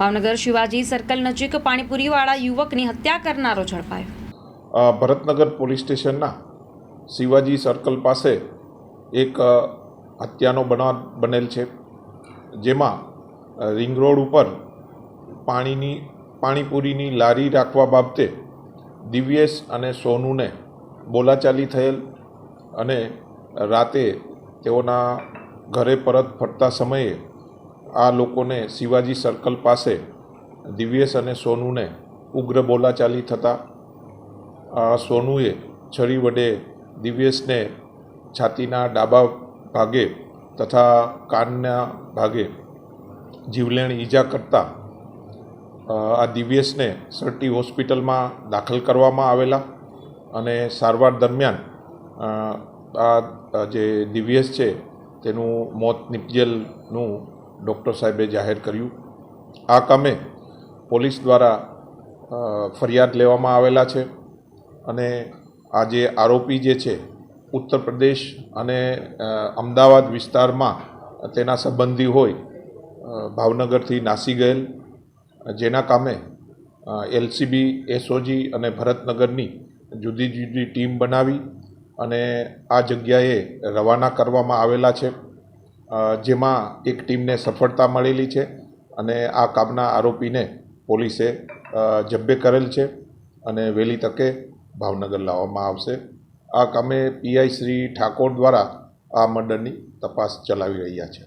Bhavnagar Shivaji circle નજીક પાણીપુરીવાળા યુવકની હત્યા કરનારો ઝડપાયો. ભરતનગર પોલીસ સ્ટેશનના શિવાજી સર્કલ પાસે એક હત્યાનો બનાવ બનેલ છે. જેમાં રિંગ રોડ ઉપર પાણીની, પાણીપુરીની લારી રાખવા બાબતે દિવ્યેશ અને સોનુને બોલાચાલી થયેલ અને રાતે તેઓના ઘરે પરત ફરતા સમયે આ લોકોને શિવાજી સર્કલ પાસે દિવ્યેશ અને સોનુને ઉગ્ર બોલાચાલી થતાં આ સોનુએ છરી વડે દિવ્યેશને છાતીના ડાબા ભાગે તથા કાનના ભાગે જીવલેણ ઈજા કરતાં આ દિવ્યેશને સરટી હોસ્પિટલમાં દાખલ કરવામાં આવેલા અને સારવાર દરમિયાન આ જે દિવ્યેશ છે તેનું મોત નિપજેલનું ડૉક્ટર સાહેબે જાહેર કર્યું. આ કામે પોલીસ દ્વારા ફરિયાદ લેવામાં આવેલા છે અને આ જે આરોપી જે છે, ઉત્તર પ્રદેશ અને અમદાવાદ વિસ્તારમાં તેના સંબંધી હોય ભાવનગરથી નાસી ગયેલ. જેના કામે એલસીબી, એસઓજી અને ભરતનગરની જુદી જુદી ટીમ બનાવી અને આ જગ્યાએ રવાના કરવામાં આવેલા છે. જેમાં એક ટીમને સફળતા મળેલી છે અને આ કામના આરોપીને પોલીસે જબ્બે કરેલ છે અને વહેલી તકે ભાવનગર લાવવામાં આવશે. આ કામે પીઆઈ શ્રી ઠાકોર દ્વારા આ મર્ડરની તપાસ ચલાવી રહ્યા છે.